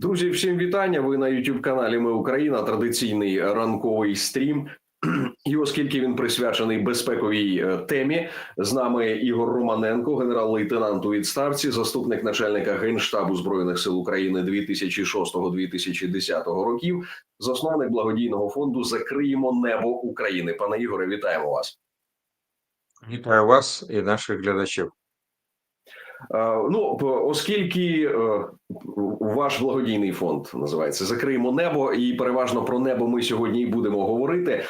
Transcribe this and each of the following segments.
Друзі, всім вітання. Ви на youtube каналі Ми Україна. Традиційний ранковий стрім. І оскільки він присвячений безпековій е, темі, з нами Ігор Романенко, генерал-лейтенант у відставці, заступник начальника генштабу збройних сил України 2006-2010 років, засновник благодійного фонду Закриємо небо України. Пане Ігоре, вітаємо вас. Вітаю вас і наших глядачів. Е, Ну, оскільки е, ваш благодійний фонд називається Закриємо небо, і переважно про небо ми сьогодні і будемо говорити. Е,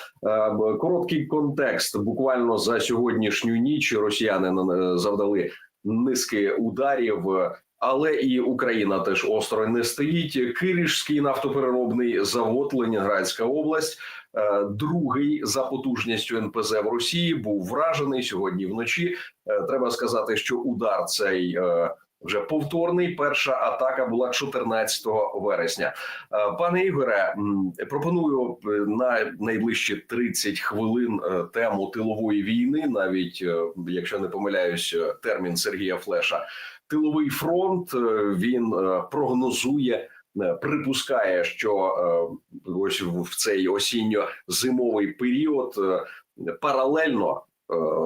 Короткий контекст. Буквально за сьогоднішню ніч росіяни завдали низки ударів. Але і Україна теж осторонь не стоїть. Киришський нафтопереробний завод, Ленінградська область, другий за потужністю НПЗ в Росії, був вражений сьогодні вночі. Е, Треба сказати, що удар цей е, вже повторний. Перша атака була 14 вересня. Е, Пане Ігоре, пропоную е, на найближчі 30 хвилин е, тему тилової війни, навіть е, якщо не помиляюсь, е, термін Сергія Флеша. Тиловий фронт е, він е, прогнозує. Е, Припускає, що е, ось в цей осінньо-зимовий період е, паралельно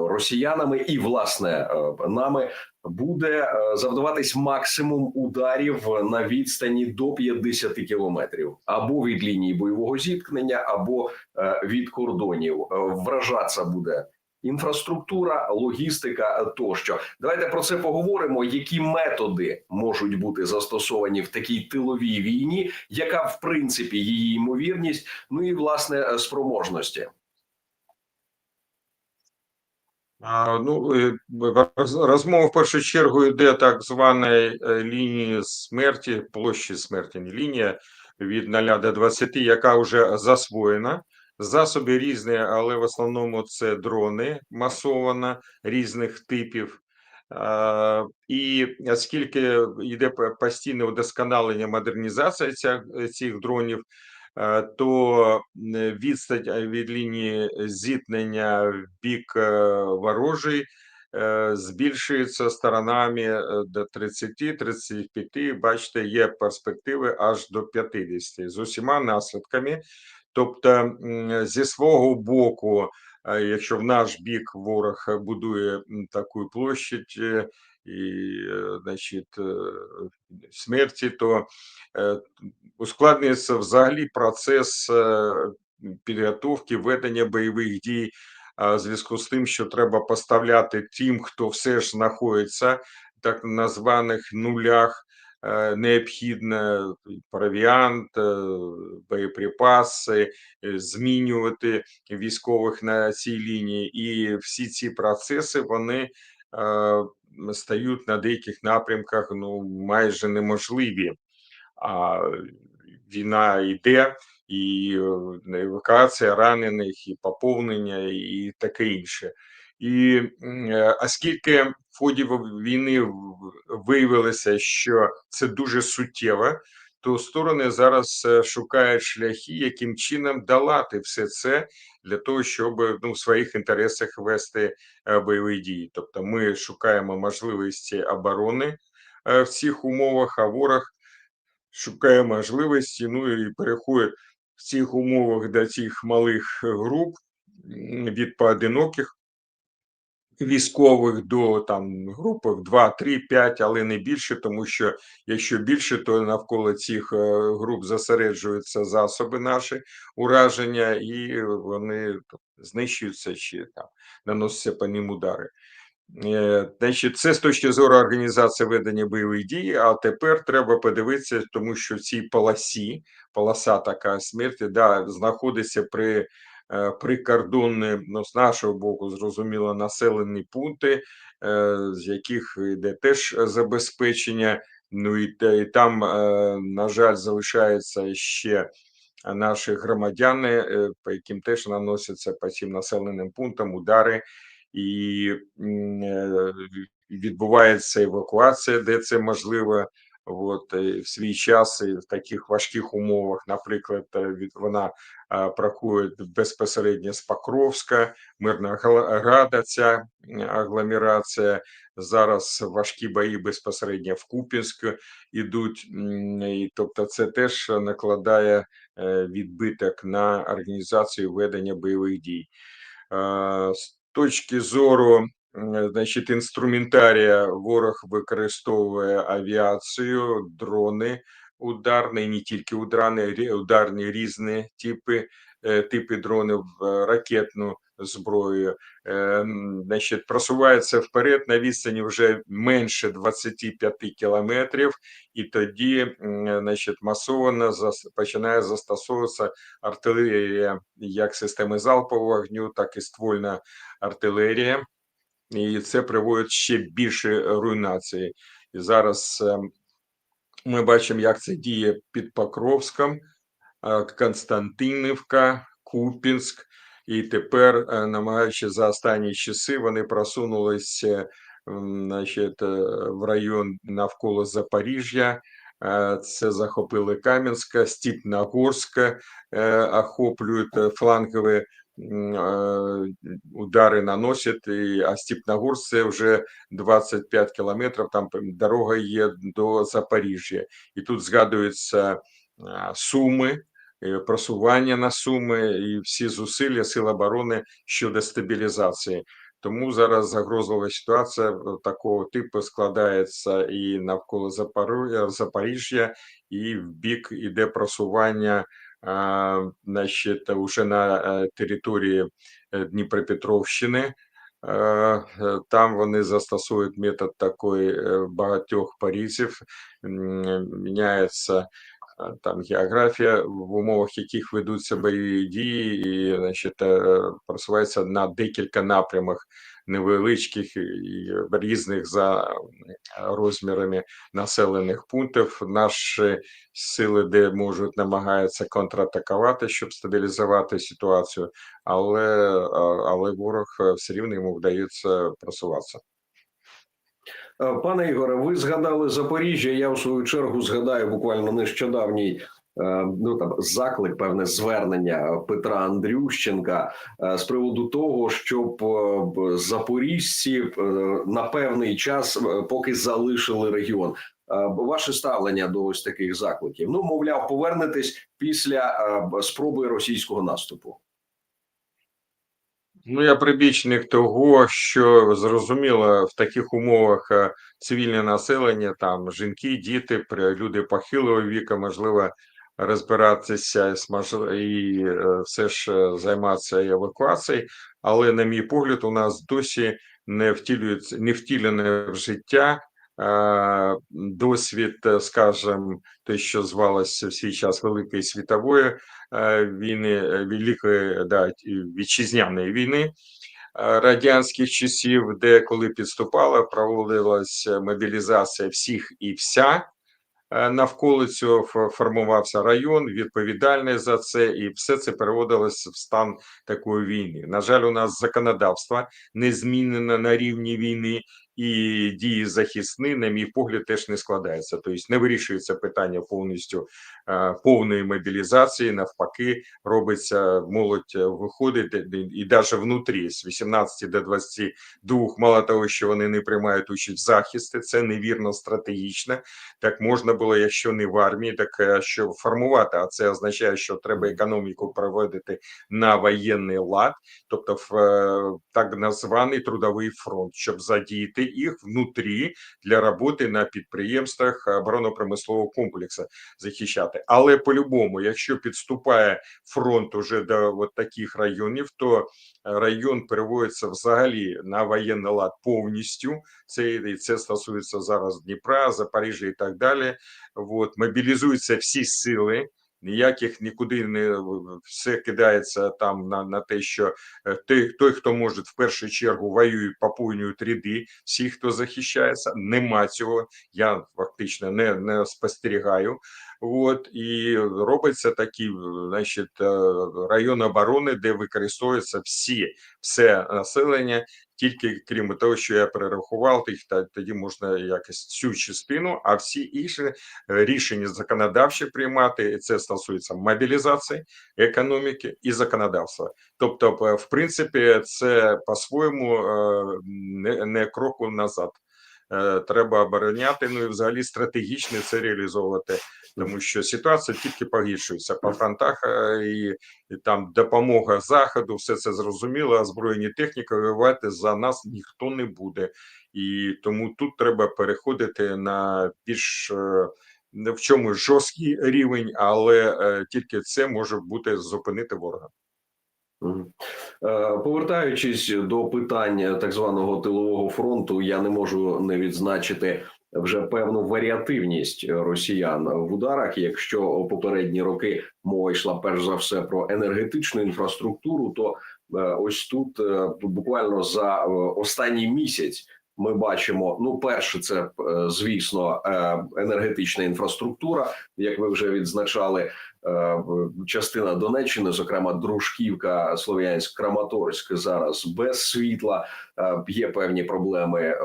росіянами і власне нами буде завдаватись максимум ударів на відстані до 50 кілометрів або від лінії бойового зіткнення, або від кордонів. Вражатися буде. Інфраструктура, логістика тощо. Давайте про це поговоримо. Які методи можуть бути застосовані в такій тиловій війні, яка в принципі її ймовірність, ну і власне спроможності. Ну, е, розмова в першу чергу йде так званої е, лінії смерті, площі смерті, не лінія від 0 до 20, яка вже засвоєна. Засоби різні, але в основному це дрони масовано різних типів. І оскільки йде постійне удосконалення, модернізація цих дронів, е, то відстань е, від лінії зіткнення в бік е, ворожий збільшується сторонами до 30-35. Бачите, є перспективи аж до 50 з усіма наслідками. Тобто, зі свого боку, е, якщо в наш бік ворог будує таку площадь е, і, е, значить, смерті, то ускладнюється взагалі процес підготовки ведення бойових дій. В зв'язку з тим, що треба поставляти тим, хто все ж знаходиться так названих нулях, е, необхідно провіант, е, боєприпаси, е, змінювати військових на цій лінії, і всі ці процеси вони стають на деяких напрямках ну майже неможливі. А війна йде, і е, евакуація ранених, і поповнення, і таке інше. І м, е, оскільки в ході війни виявилося, що це дуже суттєво, то сторони зараз е, шукають шляхи, яким чином долати все це для того, щоб ну, в своїх інтересах вести е, бойові дії. Тобто ми шукаємо можливості оборони в цих умовах, а ворог шукає можливості, ну і переходить в цих умовах до цих малих груп від поодиноких військових до там групи в 2, 3, 5, але не більше, тому що якщо більше, то навколо цих е, груп зосереджуються засоби наші ураження, і вони знищуються чи там наносяться по ним удари. Е, Значить, це з точки зору організації ведення бойових дій. А тепер треба подивитися, тому що в цій полосі, полоса така смерті, да, знаходиться при прикордонні, ну, з нашого боку, зрозуміло, населені пункти, е, з яких йде теж забезпечення. Ну і, і там, е, на жаль, залишаються ще наші громадяни, е, по яким теж наносяться по цим населеним пунктам удари і е, відбувається евакуація, де це можливо. От в свій час і в таких важких умовах, наприклад, е, від вона е, проходить безпосередньо з Покровська, Мирнограда. Ця агломерація зараз важкі бої безпосередньо в Куп'янську ідуть. І тобто, це теж накладає е, відбиток на організацію ведення бойових дій. Е, З точки зору значить, інструментарія ворог використовує авіацію, дрони ударні, не тільки ударні, ударні різні типи, е, типи дронів, е, ракетну зброю. Значить, просувається вперед на відстані вже менше 25 кілометрів, і тоді значить, масово починає застосовуватися артилерія як системи залпового вогню, так і ствольна артилерія, і це приводить ще більше руйнації. І зараз е, ми бачимо, як це діє під Покровськом, е, Константинівка, Купінськ. І тепер, е, намагаючись за останні часи, вони просунулися значить, е, в район навколо Запоріжжя. Це захопили Кам'янська, Степногорська, е, охоплюють флангові м, е, удари наносять, і, а Степногорськ це вже 25 кілометрів, там дорога є до Запоріжжя. І тут згадуються Суми, е, просування на Суми і всі зусилля Сил оборони щодо стабілізації. Тому зараз загрозова ситуація е, такого типу складається і навколо Запоріжжя, і в бік іде просування а, значить, уже на е, території е, Дніпропетровщини. Е, Там вони застосують метод такої багатьох порізів, М, міняється там географія, в умовах яких ведуться бойові дії, і значить, просувається на декілька напрямах невеличких і різних за е, розмірами населених пунктів. Наші сили, де можуть, намагаються контратакувати, щоб стабілізувати ситуацію, але, але ворог е, все рівно йому вдається просуватися. Е, Пане Ігоре, ви згадали Запоріжжя. Я в свою чергу згадаю буквально нещодавній ну там заклик, певне звернення Петра Андрющенка е, з приводу того, щоб е, запоріжці е, на певний час е, поки залишили регіон. Е, Ваше ставлення до ось таких закликів? Ну, мовляв, повернетесь після е, спроби російського наступу. Ну, я прибічник того, що зрозуміло, в таких умовах е, цивільне населення, там жінки, діти, люди похилого віку, можливо, розбиратися і е, все ж е, займатися евакуацією. Але, на мій погляд, у нас досі не втілюється, не втілене в життя е, досвід, скажімо, те, що звалося в свій час Великої світової війни, Великої да, вітчизняної війни радянських часів, де коли підступала, проводилася мобілізація всіх і вся. Е, Навколо цього формувався район, відповідальний за це, і все це переводилось в стан такої війни. На жаль, у нас законодавство не змінено на рівні війни, і дії захисні, на мій погляд, теж не складаються. Тобто не вирішується питання повністю е, повної мобілізації. Навпаки, робиться молодь е, виходить і навіть внутрі з 18 до 22, мало того, що вони не приймають участь в захисті, це невірно стратегічно. Так можна було, якщо не в армії, так е, що формувати. А це означає, що треба економіку проводити на воєнний лад, тобто в так названий трудовий фронт, щоб задіяти їх внутрі для роботи на підприємствах оборонно-промислового комплексу захищати. Але по-любому, якщо підступає фронт уже до от таких районів, то е, район переводиться взагалі на воєнний лад повністю. Це і це стосується зараз Дніпра, Запоріжжя і так далі. От мобілізуються всі сили. Ніяких нікуди не все кидається там на, на те, що е, той, той, хто може в першу чергу воює, поповнюють ряди, всі, хто захищається, нема цього. Я фактично не, не спостерігаю. От і робиться такі, значить, е, райони оборони, де використовуються всі все населення, тільки крім того, що я перерахував, та тоді можна якось цю частину, а всі інші е, рішення законодавчі приймати. і Це стосується мобілізації, економіки і законодавства. Тобто, в принципі, це по-своєму не, не кроку назад. Е, Треба обороняти, ну і взагалі стратегічно це реалізовувати, тому що ситуація тільки погіршується по фронтах, е, і, і там допомога заходу, все це зрозуміло. Озброєні техніки воювати за нас ніхто не буде, і тому тут треба переходити на більш е, в чому жорсткий рівень, але тільки це може бути зупинити ворога. Е, Повертаючись до питання так званого тилового фронту, я не можу не відзначити вже певну варіативність росіян в ударах. Якщо попередні роки мова йшла перш за все про енергетичну інфраструктуру, то е, ось тут е, буквально за е, останній місяць. Ми бачимо, ну, перше, це е, звісно е, енергетична інфраструктура, як ви вже відзначали, Е, частина Донеччини, зокрема Дружківка, Слов'янськ, Краматорськ, зараз без світла. Є певні проблеми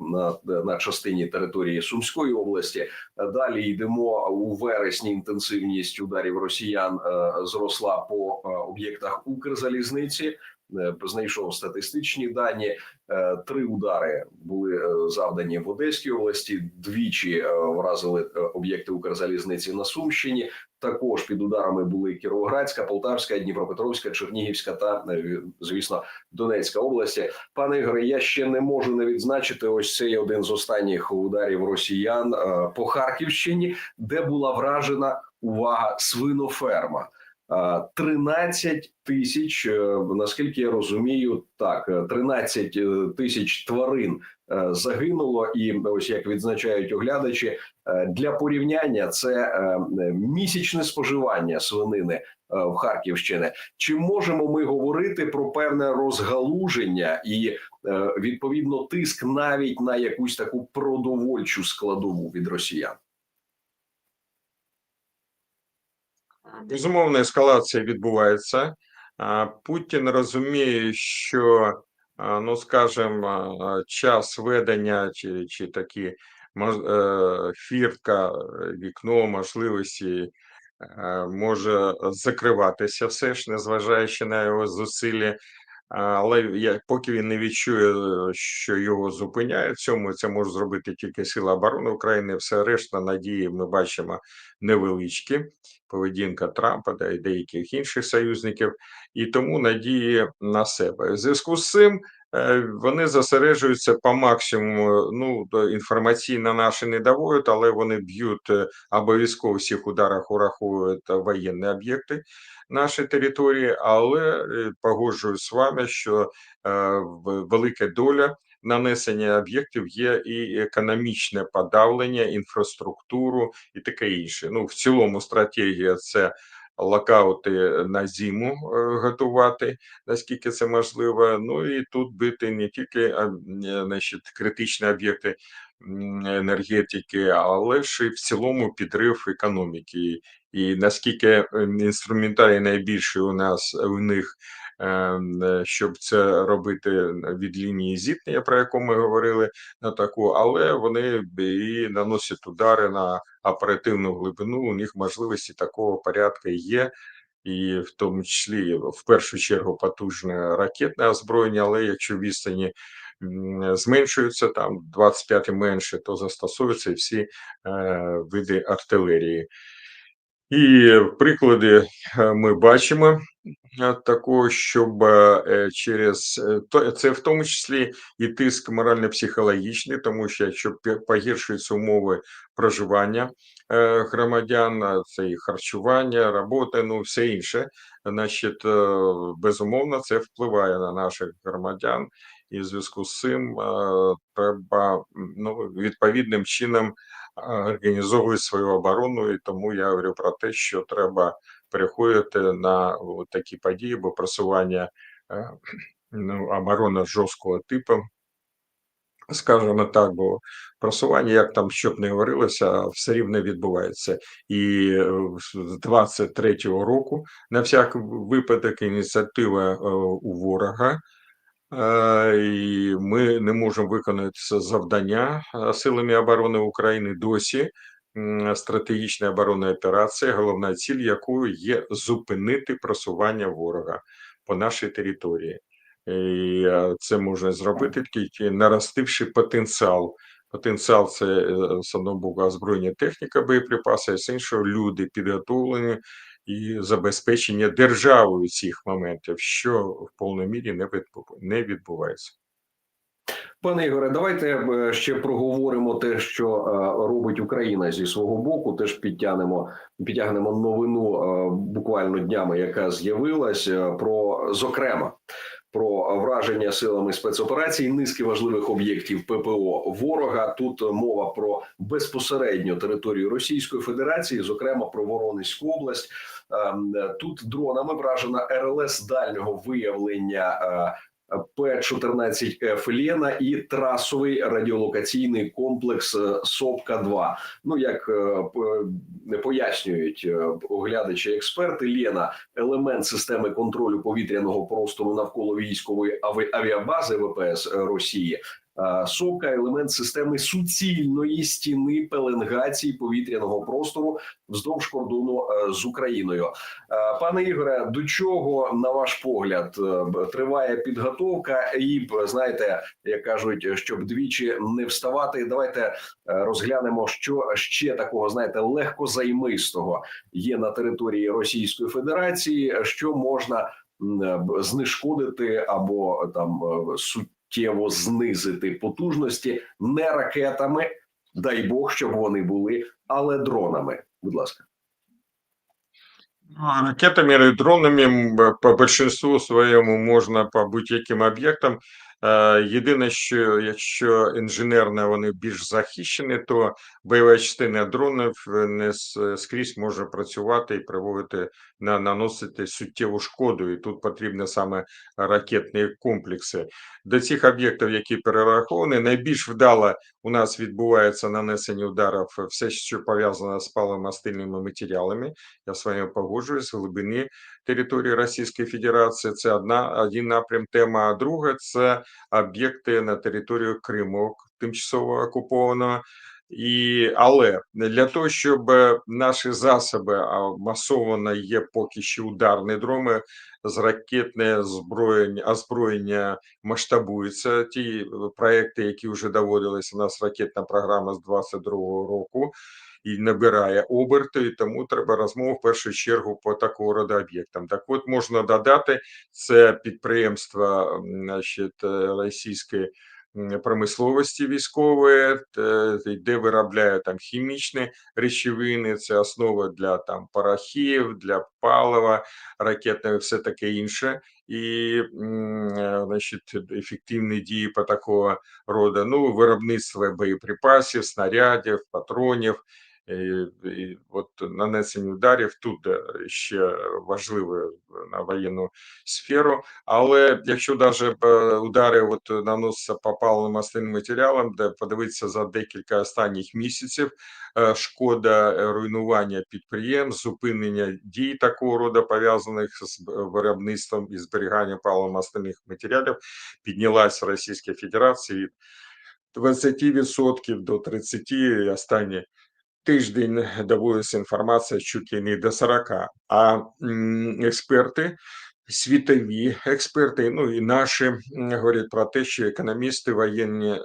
на, на частині території Сумської області. Далі йдемо у вересні. Інтенсивність ударів росіян зросла по об'єктах Укрзалізниці. Е, Знайшов статистичні дані. Е, Три удари були е, завдані в Одеській області. Двічі вразили об'єкти Укрзалізниці на Сумщині. Також під ударами були Кіровоградська, Полтавська, Дніпропетровська, Чернігівська та звісно Донецька області. Пане Ігоре, я ще не можу не відзначити. Ось цей один з останніх ударів росіян по Харківщині, де була вражена увага свиноферма. Е, 13 тисяч, е, наскільки я розумію, так е, 13 е, тисяч тварин е, загинуло, і ось як відзначають оглядачі, е, для порівняння це е, місячне споживання свинини е, в Харківщині. Чи можемо ми говорити про певне розгалуження і е, відповідно тиск навіть на якусь таку продовольчу складову від росіян? Безумовно, ескалація відбувається. Путін розуміє, що, ну скажімо, час ведення чи, чи такі е, фіртка, вікно можливості е, може закриватися все ж, незважаючи на його зусилля. Але я, поки він не відчує, е, що його зупиняють, в цьому, це може зробити тільки Сила оборони України. Все решта надії ми бачимо невеличкі поведінка Трампа та й деяких інших союзників, і тому надії на себе. В зв'язку з цим вони зосереджуються по максимуму. Ну інформаційно наші не давують, але вони б'ють е, обов'язково всіх ударах ураховують е, воєнні об'єкти нашої території. Але е, погоджуюсь з вами, що е, велика доля нанесення об'єктів є і економічне подавлення, інфраструктуру і таке інше. Ну, в цілому, стратегія це локаути на зиму е, готувати, наскільки це можливо. Ну і тут бити не тільки е, значить, критичні об'єкти енергетики, але ж і в цілому підрив економіки. І наскільки інструментарій найбільший у нас у них щоб це робити від лінії зіткнення, про яку ми говорили, на таку, але вони і наносять удари на оперативну глибину. У них можливості такого порядку є, і в тому числі в першу чергу потужне ракетне озброєння. Але якщо відстані зменшуються, там 25 і менше, то застосовуються всі е, види артилерії. І приклади е, ми бачимо такого, щоб е, через то це в тому числі і тиск морально-психологічний, тому що якщо погіршуються умови проживання е, громадян, це і харчування, робота, ну все інше, значить, е, безумовно, це впливає на наших громадян, і в зв'язку з цим е, треба ну, відповідним чином організовують свою оборону, і тому я говорю про те, що треба переходити на от такі події, бо просування ну, оборони жорсткого типу скажімо так, бо просування, як там щоб не говорилося, все рівно відбувається. І е, з 23-го року на всяк випадок ініціатива е, у ворога. Е, І ми не можемо виконати це завдання силами оборони України досі. М, Стратегічна оборонна операція, головна ціль якої є зупинити просування ворога по нашій території. І е, це можна зробити тільки наростивши потенціал. Потенціал це е, з одного боку озброєння техніка, боєприпаси, а з іншого люди підготовлені і забезпечення державою цих моментів, що в повній мірі не відбувається. Пане Ігоре, давайте е, ще проговоримо те, що е, робить Україна зі свого боку. Теж підтягнемо підтягнемо новину е, буквально днями, яка з'явилась е, про зокрема. Про враження силами спецоперацій низки важливих об'єктів ППО ворога. Тут мова про безпосередньо територію Російської Федерації, зокрема про Воронезьку область. Ем, Тут дронами вражена РЛС дальнього виявлення П-14Ф Лєна і трасовий радіолокаційний комплекс е, Сопка 2 Ну як е, пояснюють е, оглядачі експерти, Лєна елемент системи контролю повітряного простору навколо військової авіабази ВПС Росії. А Сопка елемент системи суцільної стіни пеленгації повітряного простору вздовж кордону е, з Україною. Е, Пане Ігоре, до чого на ваш погляд е, триває підготовка? І знаєте, як кажуть, щоб двічі не вставати, давайте е, розглянемо, що ще такого знаєте легкозаймистого є на території Російської Федерації, що можна е, знешкодити або там е, суттєво знизити потужності не ракетами, дай Бог, щоб вони були, але дронами. Будь ласка. Ну, Ракетами і дронами по большинству своєму можна по будь-яким об'єктам. Єдине, що якщо інженерно вони більш захищені, то бойова частина дронів е, не скрізь може працювати і приводити на наносити суттєву шкоду. І тут потрібні саме ракетні комплекси. До цих об'єктів, які перераховані, найбільш вдало у нас відбувається нанесення ударів все, що пов'язане з паливомастильними матеріалами. Я з вами погоджуюсь, з глибини території Російської Федерації. Це одна один напрям тема. А друга це об'єкти на територію Криму, тимчасово окупованого. І але для того, щоб е, наші засоби а масово є поки що ударні дрони з ракетне озброєння, озброєння масштабуються. Ті е, проекти, які вже доводились, у нас ракетна програма з 22-го року і набирає оберти, і тому треба розмову в першу чергу по такого роду об'єктам. Так от можна додати це підприємства значить, е, російської м, промисловості військової, де виробляє там хімічні речовини, це основа для там парахів, для палива, ракетного, все таке інше. І е, значить, ефективні дії по такого роду. Ну, виробництво боєприпасів, снарядів, патронів. І от нанесення ударів тут е, ще важливе на воєнну сферу. Але якщо навіть удари от наносяться по паливно-мастильним матеріалам, де подивитися за декілька останніх місяців, е, шкода е, руйнування підприємств, зупинення дій такого роду пов'язаних з виробництвом і зберіганням паливно-мастильних матеріалів, піднялася в Російській Федерації від 20% до 30% і останні тиждень доводиться інформація чуть ли не до 40. А експерти, світові експерти, ну і наші говорять про те, що економісти воєнні е,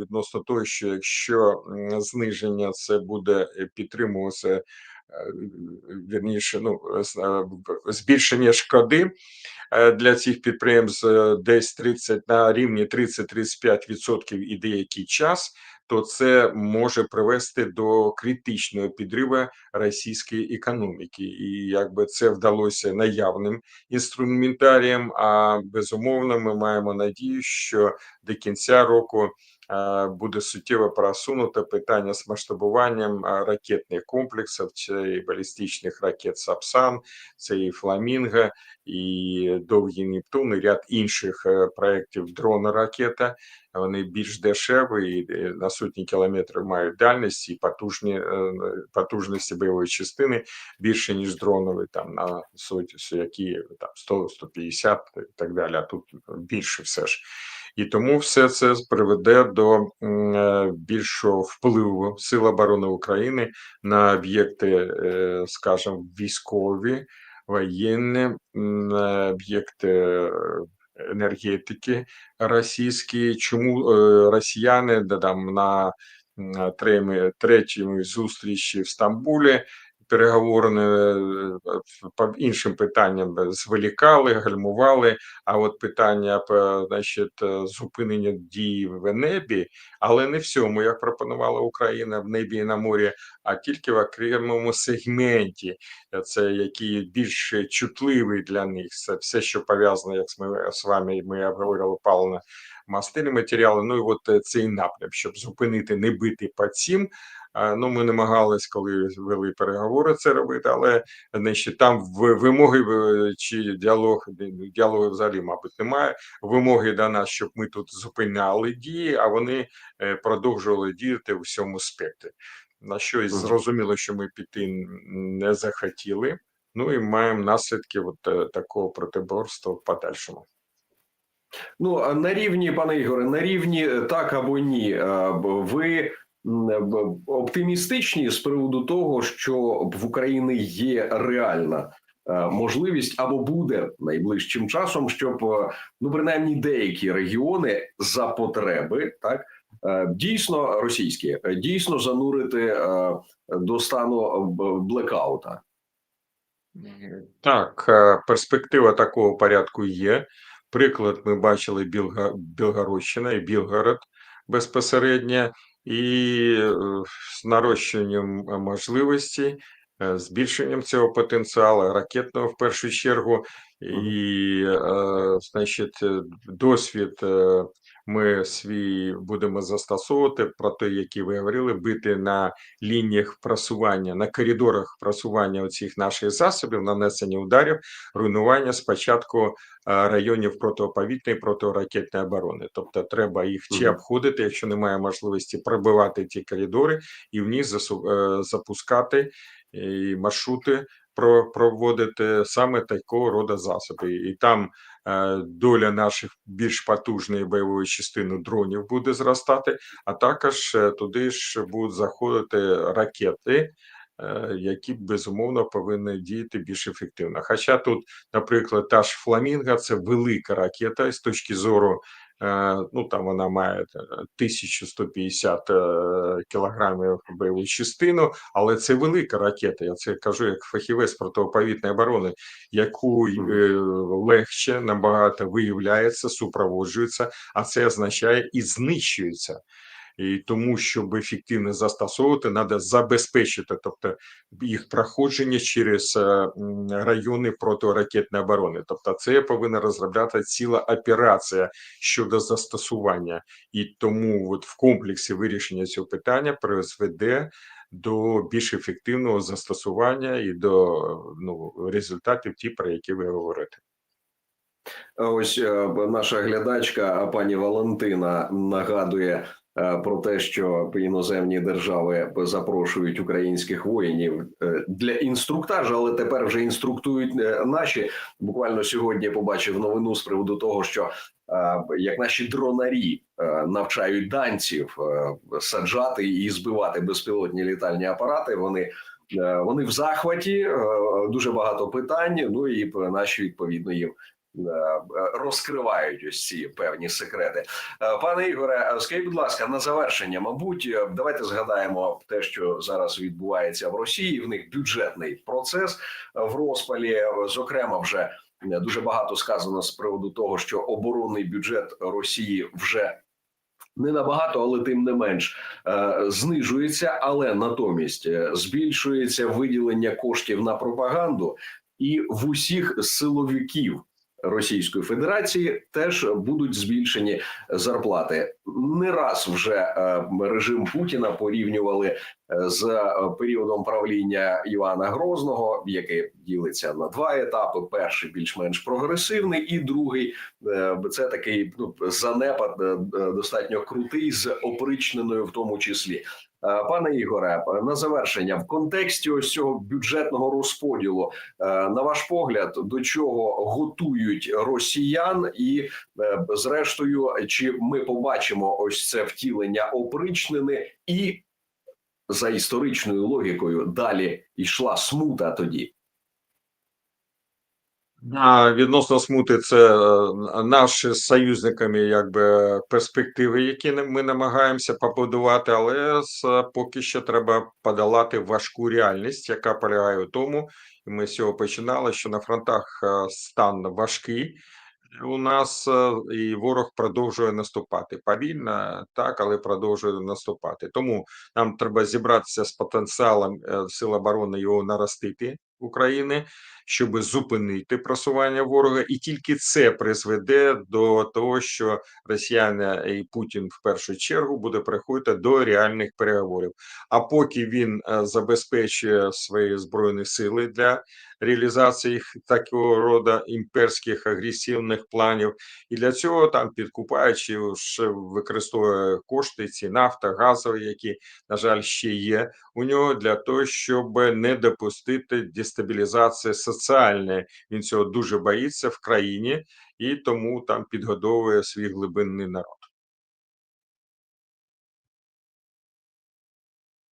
відносно того, що якщо зниження це буде підтримуватися. е, Вірніше, ну е, збільшення шкоди е, для цих підприємств е, десь 30 на рівні 30-35% і деякий час, то це може привести до критичного підриву російської економіки, і якби це вдалося наявним інструментарієм. А безумовно, ми маємо надію, що до кінця року буде суттєво просунуто питання з масштабуванням ракетних комплексів, це і балістичних ракет Сапсан, це і Фламінго, і Довгий Нептун, і ряд інших е, проєктів дрона ракета. Вони більш дешеві і е, на сотні кілометрів мають дальність і потужні е, потужності бойової частини більше ніж дронові, там на сотні, які там 100, 150 і так далі. А тут більше все ж. І тому все це приведе до е, більшого впливу Сил оборони України на об'єкти, е, скажімо, військові, воєнні, об'єкти е, енергетики російські. Чому росіяни да, там на третій зустрічі в Стамбулі переговорне е, по іншим питанням е, зволікали, гальмували. А от питання значить, е, зупинення дії в небі, але не всьому, як пропонувала Україна в небі і на морі, а тільки в окремому сегменті, це який більш чутливий для них. Це все, що пов'язано, як ми з вами ми обговорювали паливно мастильні матеріали. Ну і от цей напрям, щоб зупинити, не бити по цим. Ну, ми намагались, коли вели переговори, це робити, але значить, там вимоги е, чи діалог діалогу взагалі, мабуть, немає. Вимоги до нас, щоб ми тут зупиняли дії, а вони е, продовжували діяти у всьому спектрі. На що і зрозуміло, що ми піти не захотіли. Ну і маємо наслідки от е, такого протиборства в подальшому. Ну на рівні, пане Ігоре, на рівні так або ні. Ви оптимістичні з приводу того, що в Україні є реальна е, можливість або буде найближчим часом, щоб е, ну принаймні деякі регіони за потреби так е, дійсно російські дійсно занурити до стану блекаута. Так, перспектива такого порядку є. Приклад ми бачили Білга, Білгородщина і Білгород безпосередньо, і е, з нарощенням е, можливості, е, збільшенням цього потенціалу, ракетного в першу чергу, і, значить, досвід ми свій будемо застосовувати про те, які ви говорили, бити на лініях просування, на коридорах просування оцих наших засобів, нанесення ударів, руйнування спочатку е, районів протиповітряної протиракетної оборони. Тобто треба їх чи обходити, якщо немає можливості пробивати ті коридори і в них е, запускати і маршрути проводити саме такого роду засоби. І там е, доля наших більш потужної бойової частини дронів буде зростати, а також е, туди ж будуть заходити ракети, е, які безумовно повинні діяти більш ефективно. Хоча тут, наприклад, та ж Фламінга це велика ракета з точки зору. Е, Ну там вона має е, 1150 е, кілограмів бойову частину, але це велика ракета. Я це кажу як фахівець протиповітної оборони, яку е, легше набагато виявляється, супроводжується, а це означає і знищується. І тому, щоб ефективно застосовувати, треба забезпечити, тобто їх проходження через е, райони протиракетної оборони. Тобто, це повинна розробляти ціла операція щодо застосування, і тому от в комплексі вирішення цього питання призведе до більш ефективного застосування і до ну, результатів, ті, про які ви говорите. Ось е, наша глядачка, пані Валентина, нагадує про те, що іноземні держави запрошують українських воїнів е, для інструктажу, але тепер вже інструктують е, наші. Буквально сьогодні побачив новину з приводу того, що е, як наші дронарі е, навчають данців е, саджати і збивати безпілотні літальні апарати. Вони е, вони в захваті, е, дуже багато питань. Ну і наші відповідно їм е, розкривають ось ці певні секрети. Е, Пане Ігоре, е, скажіть, будь ласка, на завершення, мабуть, е, давайте згадаємо те, що зараз відбувається в Росії. В них бюджетний процес е, в розпалі. Е, Зокрема, вже е, дуже багато сказано з приводу того, що оборонний бюджет Росії вже. Не набагато, але тим не менш е, знижується, але натомість е, збільшується виділення коштів на пропаганду і в усіх силовиків Російської Федерації теж будуть збільшені зарплати. Не раз вже е, режим Путіна порівнювали е, з е, періодом правління Івана Грозного, який ділиться на два етапи: перший більш-менш прогресивний, і другий це такий ну занепад достатньо крутий з опричненою, в тому числі. Е, Пане Ігоре, на завершення. В контексті ось цього бюджетного розподілу, е, на ваш погляд, до чого готують росіян, і е, зрештою, чи ми побачимо ось це втілення опричнини, і за історичною логікою далі йшла смута тоді. А відносно смути, це е, наші з союзниками, якби перспективи, які ми намагаємося побудувати, але поки що треба подолати важку реальність, яка полягає у тому, і ми з цього починали, що на фронтах е, стан важкий. У нас е, і ворог продовжує наступати повільно, так, але продовжує наступати. Тому нам треба зібратися з потенціалом е, сил оборони його наростити України, щоб зупинити просування ворога, і тільки це призведе до того, що росіяни і Путін в першу чергу буде приходити до реальних переговорів. А поки він е, забезпечує свої збройні сили для реалізації такого роду імперських агресивних планів, і для цього там підкупаючи використовує кошти, ці нафта, газові, які на жаль ще є у нього для того, щоб не допустити дестабілізації соціальної. Він цього дуже боїться в країні і тому там підгодовує свій глибинний народ.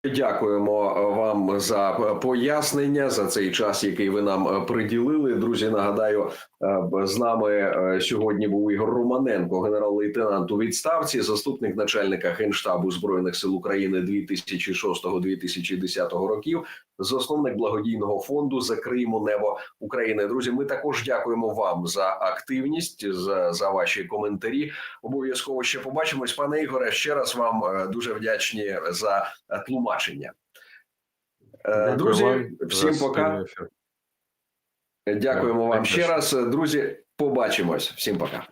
Дякуємо е, вам за пояснення за цей час, який ви нам е, приділили. Друзі, нагадаю, е, з нами сьогодні був Ігор Романенко, генерал-лейтенант у відставці, заступник начальника генштабу збройних сил України 2006-2010 років, засновник благодійного фонду Закриємо небо України. Друзі, ми також дякуємо вам за активність, за, за ваші коментарі. Обов'язково ще побачимось, пане Ігоре. Ще раз вам дуже вдячні за тлумачення. Е, Дякую Друзі, вам всім пока. Дякуємо вам ще раз. Друзі, побачимось. Всім пока.